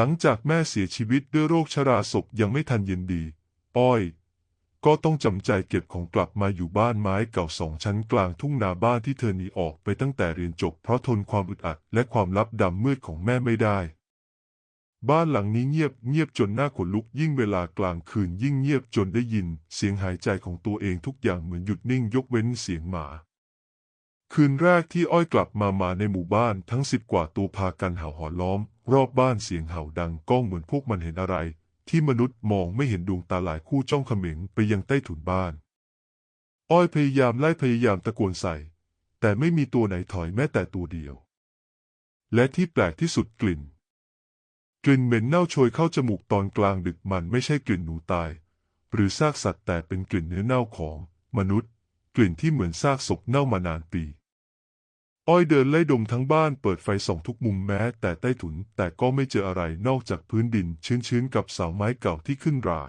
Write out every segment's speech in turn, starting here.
หลังจากแม่เสียชีวิตด้วยโรคชราศพยังไม่ทันเย็นดี อ้อย ก็ต้องจำใจเก็บของกลับมาอยู่บ้านไม้เก่าสองชั้นกลางทุ่งนาบ้านที่เธอหนีออกไปตั้งแต่เรียนจบเพราะทนความอึดอัดและความลับดำมืดของแม่ไม่ได้ บ้านหลังนี้เงียบเงียบจนหน้าขนลุกยิ่งเวลากลางคืนยิ่งเงียบจนได้ยิน เสียงหายใจของตัวเองทุกอย่างเหมือนหยุดนิ่งยกเว้นเสียงหมาคืนแรกที่อ้อยกลับมามาในหมู่บ้านทั้งสิบกว่าตัวพากันเห่าหอนล้อม รอบบ้านเสียงเห่าดังก้องเหมือนพวกมันเห็นอะไร ที่มนุษย์มองไม่เห็นดวงตาหลายคู่จ้องเขม็งไปยังใต้ถุนบ้าน อ้อยพยายามไล่พยายามตะโกนใส่ แต่ไม่มีตัวไหนถอยแม้แต่ตัวเดียว และที่แปลกที่สุดกลิ่น กลิ่นเหม็นเน่าโชยเข้าจมูกตอนกลางดึกมันไม่ใช่กลิ่นหนูตาย หรือซากสัตว์แต่เป็นกลิ่นเนื้อเน่าของมนุษย์ กลิ่นที่เหมือนซากศพเน่ามานานปี อ้อยเดินไล่ดมทั้งบ้านเปิดไฟส่องทุกมุมแม้ แต่ใต้ถุนแต่ก็ไม่เจออะไรนอกจากพื้นดินชื้นๆกับเสาไม้เก่าที่ขึ้นรา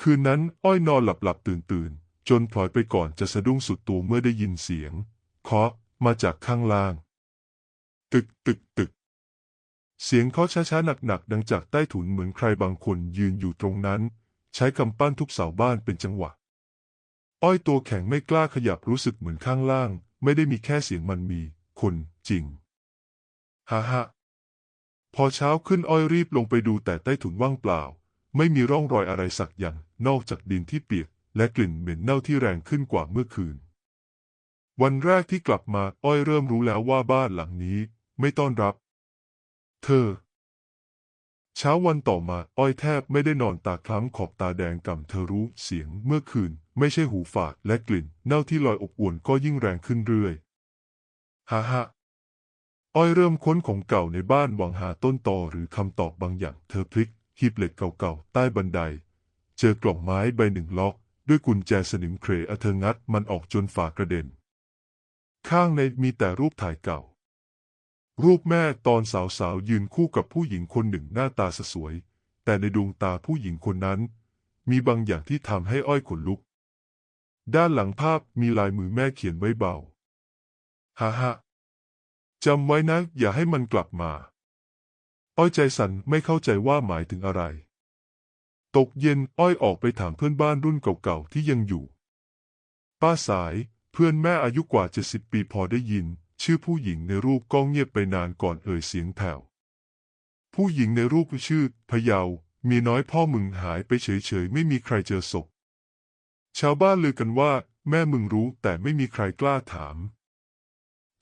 คืนนั้นอ้อยนอนหลับๆตื่นๆ จนพลอยไปก่อนจะสะดุ้งสุดตัวเมื่อได้ยินเสียงเคาะมาจากข้างล่าง ตึกตึกตึก เสียงเคาะช้าๆหนักๆดังจากใต้ถุนเหมือนใครบางคนยืนอยู่ตรงนั้น ใช้กำปั้นทุบเสาบ้านเป็นจังหวะ อ้อยตัวแข็งไม่กล้าขยับรู้สึกเหมือนข้างล่าง ไม่ได้มีแค่เสียงมันมีคนจริงฮ่าฮ่าพอเช้าขึ้นอ้อยรีบลงไปดูแต่ใต้ถุนว่างเปล่า ไม่มีร่องรอยอะไรสักอย่างนอกจากดินที่เปียก และกลิ่นเหม็นเน่าที่แรงขึ้นกว่าเมื่อคืน วันแรกที่กลับมาอ้อยเริ่มรู้แล้วว่าบ้านหลังนี้ไม่ต้อนรับ เธอ เช้าวันต่อมาอ้อยแทบไม่ได้นอนตาคล้ำขอบตาแดงก่ำเธอรู้เสียงเมื่อคืน ไม่ใช่หูฝาดและกลิ่นเน่าที่ลอยอบอวนก็ยิ่งแรงขึ้นเรื่อยฮ่าฮ่าอ้อยเริ่มค้นของเก่าในบ้านหวังหาต้นตอหรือคำตอบบางอย่าง เธอพลิกหีบเหล็กเก่าๆ ใต้บันได เจอกล่องไม้ใบหนึ่งล็อก ด้วยกุญแจสนิมเครอเธองัดมันออกจนฝากระเด็น ข้างในมีแต่รูปถ่ายเก่า รูปแม่ตอนสาวๆยืนคู่กับผู้หญิงคนหนึ่งหน้าตาสวย แต่ในดวงตาผู้หญิงคนนั้น มีบางอย่างที่ทำให้อ้อยขนลุก ด้านหลังภาพมีลายมือแม่เขียนไว้เบา ฮ่าฮ่าจำไว้นะ อย่าให้มันกลับมา อ้อยใจสันไม่เข้าใจว่าหมายถึงอะไร ตกเย็นอ้อยออกไปถามเพื่อนบ้านรุ่นเก่าๆที่ยังอยู่ ป้าสายเพื่อนแม่อายุกว่าเจ็ดสิบปีพอได้ยิน ชื่อผู้หญิงในรูปก็เงียบไปนานก่อนเอ่ยเสียงแผ่วผู้หญิงในรูปชื่อพะเยาเมีน้อยพ่อมึงหายไปเฉยๆ ไม่มีใครเจอศพ ชาวบ้านลือกันว่า แม่มึงรู้แต่ไม่มีใครกล้าถาม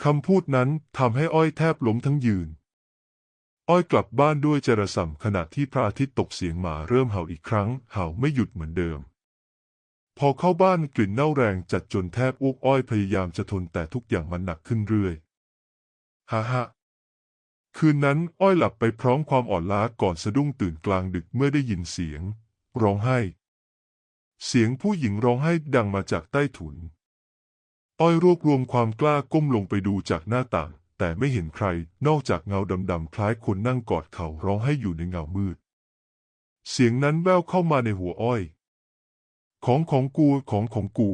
คำพูดนั้นทำให้อ้อยแทบล้มทั้งยืน อ้อยกลับบ้านด้วยจระส่ำขณะที่พระอาทิตย์ตกเสียงหมาเริ่มเห่าอีกครั้ง เห่าไม่หยุดเหมือนเดิม พอเข้าบ้านกลิ่นเน่าแรงจัดจนแทบอ้วกอ้อยพยายามจะทนแต่ทุกอย่างมันหนักขึ้นเรื่อยฮ่าฮ่าคืนนั้นอ้อยหลับไปพร้อมความอ่อนล้าก่อนสะดุ้งตื่นกลางดึกเมื่อได้ยินเสียง ร้องไห้ เสียงผู้หญิงร้องไห้ดังมาจากใต้ถุน อ้อยรวบรวมความกล้าก้มลงไปดูจากหน้าต่าง แต่ไม่เห็นใครนอกจากเงาดำๆคล้ายคนนั่งกอดเขาร้องให้อยู่ในเงามืด เสียงนั้นแว่วเข้ามาในหัวอ้อย ของของกูของของกู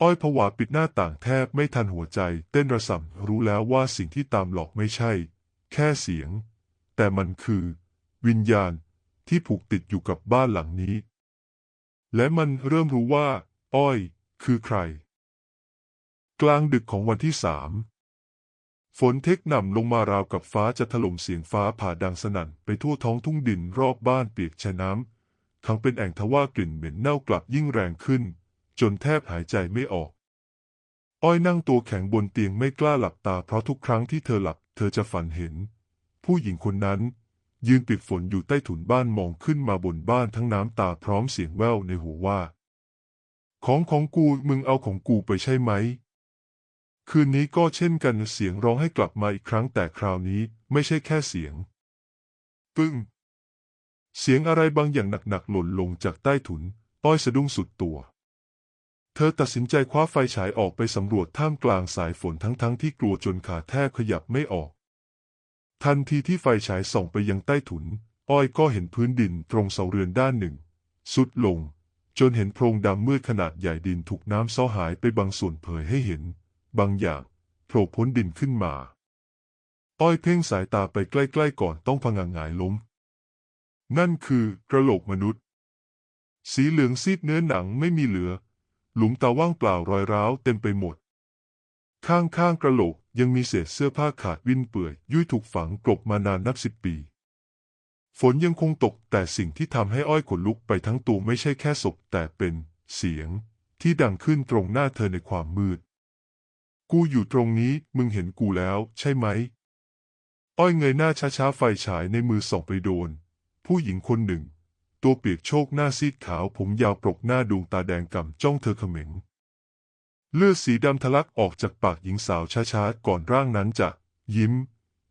อ้อยผวาปิดหน้าต่างแทบไม่ทันหัวใจ เต้นระส่ำรู้แล้วว่าสิ่งที่ตามหลอกไม่ใช่ แค่เสียง แต่มันคือ วิญญาณที่ผูกติดอยู่กับบ้านหลังนี้ และมันเริ่มรู้ว่า อ้อย คือใคร กลางดึกของวันที่สามฝนเทคหน่ำลงมาราวกับฟ้าจะถล่มเสียงฟ้าผ่าดังสนั่นไปทั่วท้องทุ่งดินรอบบ้านเปียกชะน้ำทั้งเป็นแอ่งทว่ากลิ่นเหม็นเน่ากลับยิ่งแรงขึ้น จนแทบหายใจไม่ออก อ้อยนั่งตัวแข็งบนเตียงไม่กล้าหลับตาเพราะทุกครั้งที่เธอหลับ เธอจะฝันเห็น ผู้หญิงคนนั้น ยืนปิดฝนอยู่ใต้ถุนบ้านมองขึ้นมาบนบ้านทั้งน้ำตาพร้อมเสียงแว่วในหูว่า ของของกูมึงเอาของกูไปใช่ไหม คืนนี้ก็เช่นกันเสียงร้องให้กลับมาอีกครั้งแต่คราวนี้ไม่ใช่แค่เสียง ปึ้ง เสียงอะไรบางอย่างหนักๆหล่นลงจากใต้ถุนอ้อยสะดุ้งสุดตัว เธอตัดสินใจคว้าไฟฉายออกไปสำรวจท่ามกลางสายฝนทั้งๆที่กลัวจนขาแทบขยับไม่ออก ทันทีที่ไฟฉายส่องไปยังใต้ถุน อ้อยก็เห็นพื้นดินตรงเสาเรือนด้านหนึ่ง สุดลง จนเห็นโพรงดำมืดขนาดใหญ่ดินถูกน้ำซ้อหายไปบางส่วนเผยให้เห็น บางอย่างโผล่พ้นดินขึ้นมา อ้อยเพ่งสายตาไปใกล้ๆก่อนต้องพงางหงายล้ม นั่นคือกระโหลกมนุษย์ สีเหลืองซีดเนื้อหนังไม่มีเหลือ หลุมตาว่างเปล่ารอยร้าวเต็มไปหมด ข้างๆกระโหลกยังมีเศษเสื้อผ้าขาดวิ่นเปื่อย ยุ่ยถูกฝังกลบมานานนับสิบปี ฝนยังคงตกแต่สิ่งที่ทำให้อ้อยขนลุกไปทั้งตัวไม่ใช่แค่ศพแต่เป็นเสียงที่ดังขึ้นตรงหน้าเธอในความมืด กูอยู่ตรงนี้มึงเห็นกูแล้วใช่ไหม อ้อยเงยหน้าช้าๆไฟฉายในมือส่องไปโดน ผู้หญิงคนหนึ่ง ตัวเปียกโชกหน้าซีดขาวผมยาวปรกหน้าดวงตาแดงก่ำจ้องเธอเขม็ง เลือดสีดำทะลักออกจากปากหญิงสาวช้าๆ ก่อนร่างนั้นจะ ยิ้ม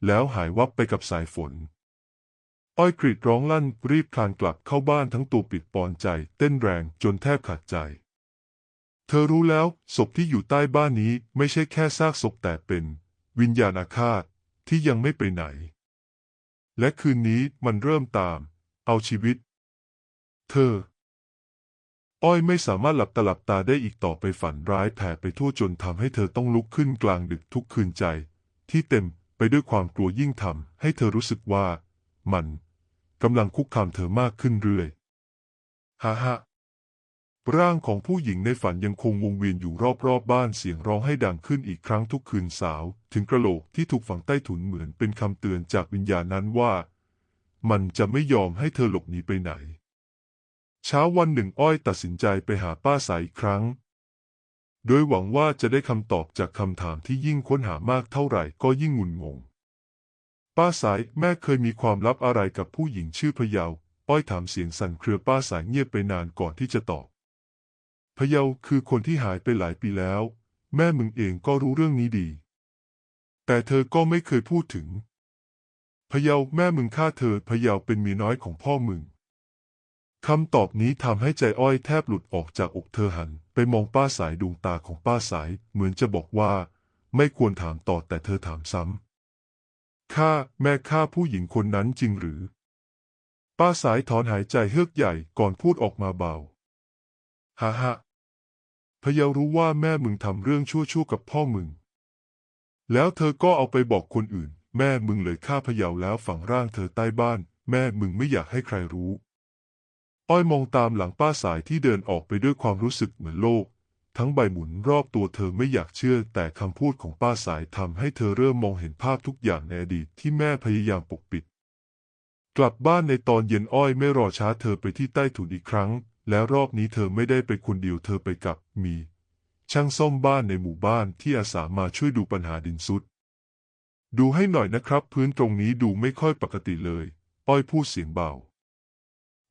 แล้วหายวับไปกับสายฝน อ้อยกรีดร้องลั่นรีบคลานกลับเข้าบ้านทั้งตัวปิดปอนใจ เต้นแรงจนแทบขาดใจ เธอรู้แล้วศพที่อยู่ใต้บ้านนี้ไม่ใช่แค่ซากศพแต่เป็น วิญญาณอาฆาตที่ยังไม่ไปไหน และคืนนี้มันเริ่มตาม เอาชีวิต เธอ อ้อยไม่สามารถหลับตาหลับตาได้อีกต่อไปฝันร้ายแผ่ไปทั่วจนทำให้เธอต้องลุกขึ้นกลางดึกทุกคืนใจ ที่เต็มไปด้วยความกลัวยิ่งทำให้เธอรู้สึกว่า มันกำลังคุกคามเธอมากขึ้นเรื่อยฮ่าฮ่าร่างของผู้หญิงในฝันยังคงวงเวียนอยู่รอบๆบบ้านเสียงร้องให้ดังขึ้นอีกครั้งทุกคืนสาว ถึงกระโหลกที่ถูกฝังใต้ถุนเหมือนเป็นคำเตือนจากวิญญาณนั้นว่า มันจะไม่ยอมให้เธอหลบหนีไปไหน เช้าวันหนึ่งอ้อยตัดสินใจไปหาป้าสายอีกครั้ง โดยหวังว่าจะได้คำตอบจากคำถามที่ยิ่งค้นหามากเท่าไหร่ก็ยิ่งงุนงง ป้าสายแม่เคยมีความลับอะไรกับผู้หญิงชื่อพะเยาอ้อยถามเสียงสั่นเครือป้าสายเงียบไปนานก่อนที่จะตอบพะเยาคือคนที่หายไปหลายปีแล้ว แม่มึงเองก็รู้เรื่องนี้ดี แต่เธอก็ไม่เคยพูดถึงพะเยาแม่มึงฆ่าเธอพะเยาเป็นเมียน้อยของพ่อมึง คำตอบนี้ทำให้ใจอ้อยแทบหลุดออกจากอกเธอหัน ไปมองป้าสายดวงตาของป้าสาย เหมือนจะบอกว่า ไม่ควรถามต่อแต่เธอถามซ้ำฆ่าแม่ฆ่าผู้หญิงคนนั้นจริงหรือ ป้าสายถอนหายใจเฮือกใหญ่ก่อนพูดออกมาเบาฮ่าฮ่าพะเยารู้ว่าแม่มึงทำเรื่องชั่วๆกับพ่อมึง แล้วเธอก็เอาไปบอกคนอื่น แม่มึงเลยฆ่าพะเยาแล้วฝังร่างเธอใต้บ้าน แม่มึงไม่อยากให้ใครรู้ อ้อยมองตามหลังป้าสายที่เดินออกไปด้วยความรู้สึกเหมือนโลก ทั้งใบหมุนรอบตัวเธอไม่อยากเชื่อ แต่คำพูดของป้าสายทำให้เธอเริ่มมองเห็นภาพทุกอย่างในอดีตที่แม่พยายามปกปิด กลับบ้านในตอนเย็นอ้อยไม่รอช้าเธอไปที่ใต้ถุนอีกครั้ง แล้วรอบนี้เธอไม่ได้ไปคนเดียวเธอไปกับมี ช่างซ่อมบ้านในหมู่บ้านที่อาสามาช่วยดูปัญหาดินซุดดูให้หน่อยนะครับ พื้นตรงนี้ดูไม่ค่อยปกติเลย อ้อยพูดเสียงเบา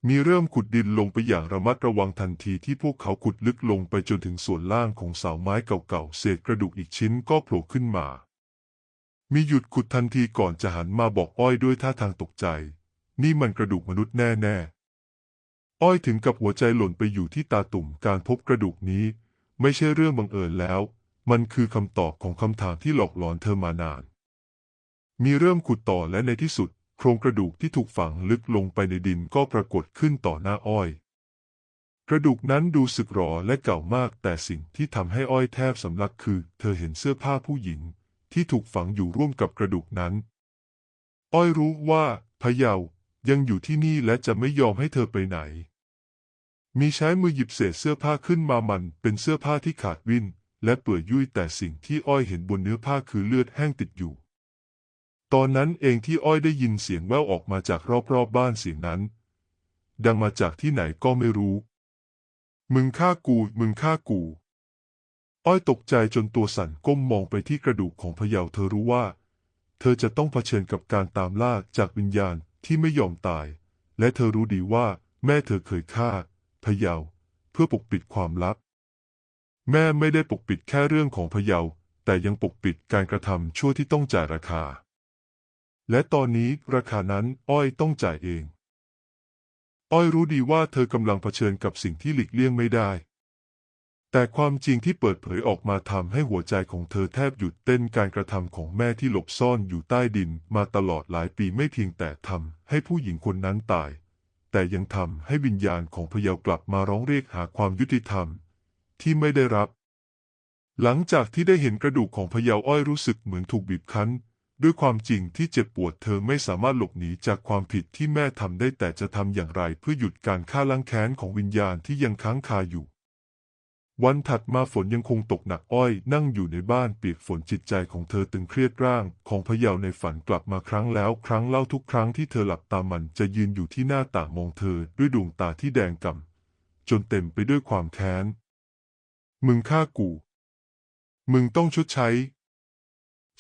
มีเริ่มขุดดินลงไปอย่างระมัดระวังทันทีที่พวกเขาขุดลึกลงไปจนถึงส่วนล่างของเสาไม้เก่าๆ เศษกระดูกอีกชิ้นก็โผล่ขึ้นมา มีหยุดขุดทันทีก่อนจะหันมาบอกอ้อยด้วยท่าทางตกใจ นี่มันกระดูกมนุษย์แน่ๆ อ้อยถึงกับหัวใจหล่นไปอยู่ที่ตาตุ่มการพบกระดูกนี้ ไม่ใช่เรื่องบังเอิญแล้ว มันคือคำตอบของคำถามที่หลอกหลอนเธอมานาน มีเริ่มขุดต่อและในที่สุด โครงกระดูกที่ถูกฝังลึกลงไปในดินก็ปรากฏขึ้นต่อหน้าอ้อย กระดูกนั้นดูสึกหรอและเก่ามากแต่สิ่งที่ทำให้อ้อยแทบสำลักคือ เธอเห็นเสื้อผ้าผู้หญิง ที่ถูกฝังอยู่ร่วมกับกระดูกนั้น อ้อยรู้ว่าพะเยายังอยู่ที่นี่และจะไม่ยอมให้เธอไปไหน มีใช้มือหยิบเศษเสื้อผ้าขึ้นมามันเป็นเสื้อผ้าที่ขาดวินและเปื่อยยุ่ยแต่สิ่งที่อ้อยเห็นบนเนื้อผ้าคือเลือดแห้งติดอยู่ ตอนนั้นเองที่อ้อยได้ยินเสียงแว่วออกมาจากรอบๆบบ้านเสียงนั้น ดังมาจากที่ไหนก็ไม่รู้ มึงฆ่ากู มึงฆ่ากู อ้อยตกใจจนตัวสั่นก้มมองไปที่กระดูกของพะเยาเธอรู้ว่า เธอจะต้องเผชิญกับการตามล่าจากวิญญาณที่ไม่ยอมตาย และเธอรู้ดีว่า แม่เธอเคยฆ่าพะเยาเพื่อปกปิดความลับ แม่ไม่ได้ปกปิดแค่เรื่องของพะเยาแต่ยังปกปิดการกระทำชั่วที่ต้องจ่ายราคา และตอนนี้ราคานั้นอ้อยต้องจ่ายเอง อ้อยรู้ดีว่าเธอกำลังเผชิญกับสิ่งที่หลีกเลี่ยงไม่ได้ แต่ความจริงที่เปิดเผยออกมาทำให้หัวใจของเธอแทบหยุดเต้นการกระทำของแม่ที่หลบซ่อนอยู่ใต้ดินมาตลอดหลายปีไม่เพียงแต่ทำให้ผู้หญิงคนนั้นตาย แต่ยังทำให้วิญญาณของพยาวกลับมาร้องเรียกหาความยุติธรรม ที่ไม่ได้รับหลังจากที่ได้เห็นกระดูกของพยาวอ้อยรู้สึกเหมือนถูกบีบคั้น ด้วยความจริงที่เจ็บปวดเธอไม่สามารถหลบหนีจากความผิดที่แม่ทำได้แต่จะทำอย่างไรเพื่อหยุดการฆ่าล้างแค้นของวิญญาณที่ยังค้างคาอยู่ วันถัดมาฝนยังคงตกหนักอ้อย นั่งอยู่ในบ้านเปียกฝนจิตใจของเธอตึงเครียดร่าง ของพะเยาในฝันกลับมาครั้งแล้ว ครั้งเล่าทุกครั้งที่เธอหลับตามันจะยืนอยู่ที่หน้าต่างมองเธอด้วยดวงตาที่แดงก่ำจนเต็มไปด้วยความแค้น มึงฆ่ากู มึงต้องชดใช้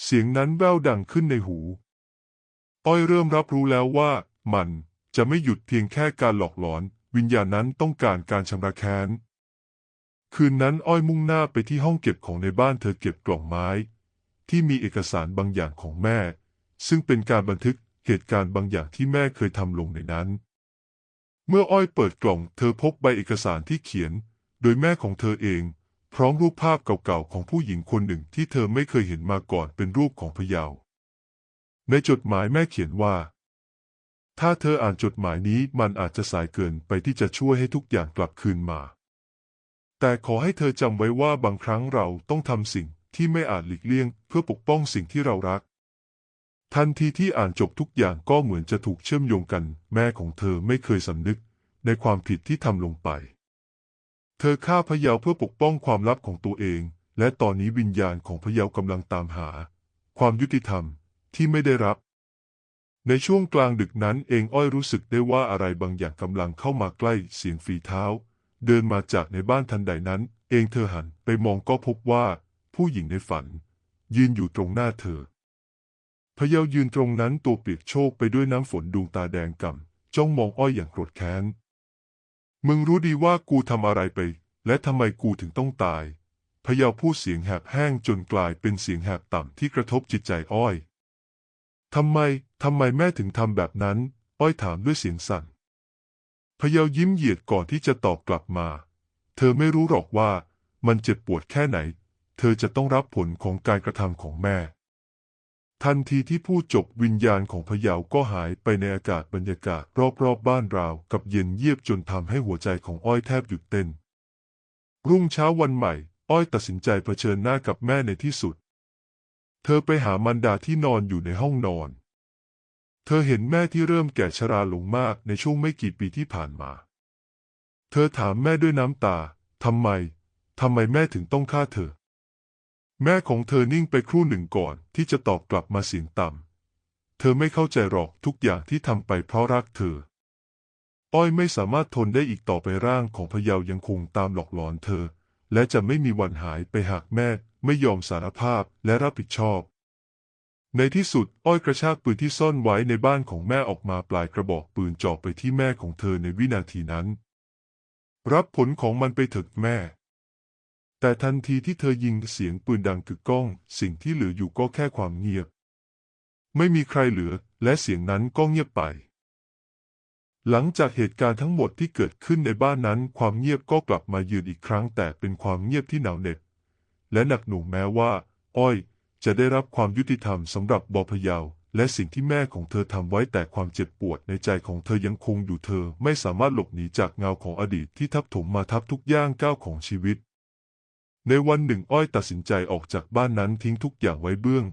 เสียงนั้นแว่วดังขึ้นในหู อ้อยเริ่มรับรู้แล้วว่า มันจะไม่หยุดเพียงแค่การหลอกหลอน วิญญาณนั้นต้องการการชำระแค้น คืนนั้นอ้อยมุ่งหน้าไปที่ห้องเก็บของในบ้านเธอเก็บกล่องไม้ ที่มีเอกสารบางอย่างของแม่ ซึ่งเป็นการบันทึกเหตุการณ์บางอย่างที่แม่เคยทำลงในนั้น เมื่ออ้อยเปิดกล่อง เธอพบใบเอกสารที่เขียน โดยแม่ของเธอเอง พร้อมรูปภาพเก่าๆของผู้หญิงคนหนึ่งที่เธอไม่เคยเห็นมาก่อนเป็นรูปของพยาวในจดหมายแม่เขียนว่า ถ้าเธออ่านจดหมายนี้มันอาจจะสายเกินไปที่จะช่วยให้ทุกอย่างกลับคืนมา แต่ขอให้เธอจำไว้ว่าบางครั้งเราต้องทำสิ่งที่ไม่อาจหลีกเลี่ยง เพื่อปกป้องสิ่งที่เรารัก ทันทีที่อ่านจบทุกอย่างก็เหมือนจะถูกเชื่อมโยงกัน แม่ของเธอไม่เคยสำนึกในความผิดที่ทำลงไป เธอฆ่าพะเยาเพื่อปกป้องความลับของตัวเอง และตอนนี้วิญญาณของพะเยากำลังตามหา ความยุติธรรมที่ไม่ได้รับ ในช่วงกลางดึกนั้นเองอ้อยรู้สึกได้ว่าอะไรบางอย่างกำลังเข้ามาใกล้เสียงฝีเท้า เดินมาจากในบ้านทันใดนั้น เองเธอหันไปมองก็พบว่า ผู้หญิงในฝัน ยืนอยู่ตรงหน้าเธอพะเยายืนตรงนั้นตัวเปียกโชกไปด้วยน้ำฝนดวงตาแดงก่ำจ้องมองอ้อยอย่างโกรธแค้น มึงรู้ดีว่ากูทำอะไรไป และทำไมกูถึงต้องตายพยาพูดเสียงแหบแห้งจนกลายเป็นเสียงแหบต่ำที่กระทบจิตใจอ้อยทำไมทำไมแม่ถึงทำแบบนั้น อ้อยถามด้วยเสียงสั่นพยายิ้มเหยียดก่อนที่จะตอบกลับมา เธอไม่รู้หรอกว่ามันเจ็บปวดแค่ไหน เธอจะต้องรับผลของการกระทำของแม่ ทันทีที่พูดจบวิญญาณของพยาวก็หายไปในอากาศบรรยากาศรอบๆบบ้านราว กับเย็นเยียบจนทำให้หัวใจของอ้อยแทบหยุดเต้น รุ่งเช้าวันใหม่ อ้อยตัดสินใจเผชิญหน้ากับแม่ในที่สุด เธอไปหามันดาที่นอนอยู่ในห้องนอน เธอเห็นแม่ที่เริ่มแก่ชราลงมากในช่วงไม่กี่ปีที่ผ่านมา เธอถามแม่ด้วยน้ำตาทำไมทำไมแม่ถึงต้องฆ่าเธอ แม่ของเธอนิ่งไปครู่หนึ่งก่อนที่จะตอบกลับมาเสียงต่ำ เธอไม่เข้าใจหรอกทุกอย่างที่ทำไปเพราะรักเธอ อ้อยไม่สามารถทนได้อีกต่อไปร่างของพยาวยังคงตามหลอกหลอนเธอ และจะไม่มีวันหายไปหากแม่ไม่ยอมสารภาพและรับผิดชอบ ในที่สุดอ้อยกระชากปืนที่ซ่อนไว้ในบ้านของแม่ออกมาปลายกระบอกปืนจ่อไปที่แม่ของเธอในวินาทีนั้น รับผลของมันไปเถิดแม่ แต่ทันทีที่เธอยิงเสียงปืนดังกึกก้อง สิ่งที่เหลืออยู่ก็แค่ความเงียบ ไม่มีใครเหลือ และเสียงนั้นก็เงียบไป หลังจากเหตุการณ์ทั้งหมดที่เกิดขึ้นในบ้านนั้น ความเงียบก็กลับมายืนอีกครั้ง แต่เป็นความเงียบที่หนาวเหน็บและหนักหน่วงแม้ว่า อ้อย จะได้รับความยุติธรรมสำหรับบอพยาวและสิ่งที่แม่ของเธอทำไว้แต่ความเจ็บปวดในใจของเธอยังคงอยู่เธอ ไม่สามารถหลบหนีจากเงาของอดีตที่ทับถมมาทับทุกย่างก้าวของชีวิต ในวันหนึ่งอ้อยตัดสินใจออกจากบ้านนั้นทิ้งทุกอย่างไว้เบื้อง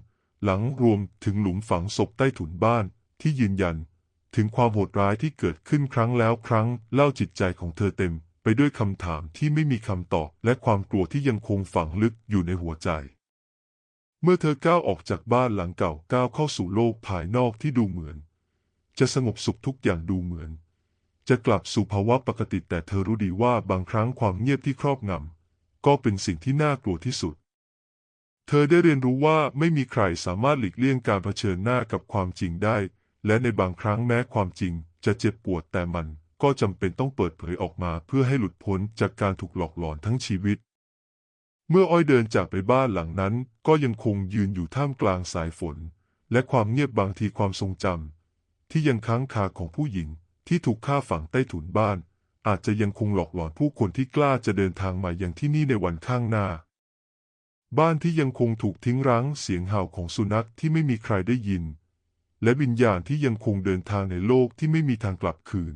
หลังรวมถึงหลุมฝังศพใต้ถุนบ้านที่ยืนยัน ถึงความโหดร้ายที่เกิดขึ้นครั้งแล้วครั้งเล่าจิตใจของเธอเต็ม ไปด้วยคำถามที่ไม่มีคำตอบและความกลัวที่ยังคงฝังลึกอยู่ในหัวใจ เมื่อเธอก้าวออกจากบ้านหลังเก่าก้าวเข้าสู่โลกภายนอกที่ดูเหมือน จะสงบสุขทุกอย่างดูเหมือน จะกลับสู่ภาวะปกติแต่เธอรู้ดีว่าบางครั้งความเงียบที่ครอบงำ ก็เป็นสิ่งที่น่ากลัวที่สุด เธอได้เรียนรู้ว่าไม่มีใครสามารถหลีกเลี่ยงการเผชิญหน้ากับความจริงได้ และในบางครั้งแม้ความจริงจะเจ็บปวดแต่มันก็จำเป็นต้องเปิดเผยออกมาเพื่อให้หลุดพ้นจากการถูกหลอกหลอนทั้งชีวิต เมื่ออ้อยเดินจากไปบ้านหลังนั้น ก็ยังคงยืนอยู่ท่ามกลางสายฝน และความเงียบบางทีความทรงจำที่ยังค้างคาของผู้หญิงที่ถูกฆ่าฝังใต้ถุนบ้าน อาจจะยังคงหลอกหลอนผู้คนที่กล้าจะเดินทางมาอย่างที่นี่ในวันข้างหน้า บ้านที่ยังคงถูกทิ้งร้างเสียงเห่าของสุนัขที่ไม่มีใครได้ยิน และวิญญาณที่ยังคงเดินทางในโลกที่ไม่มีทางกลับคืน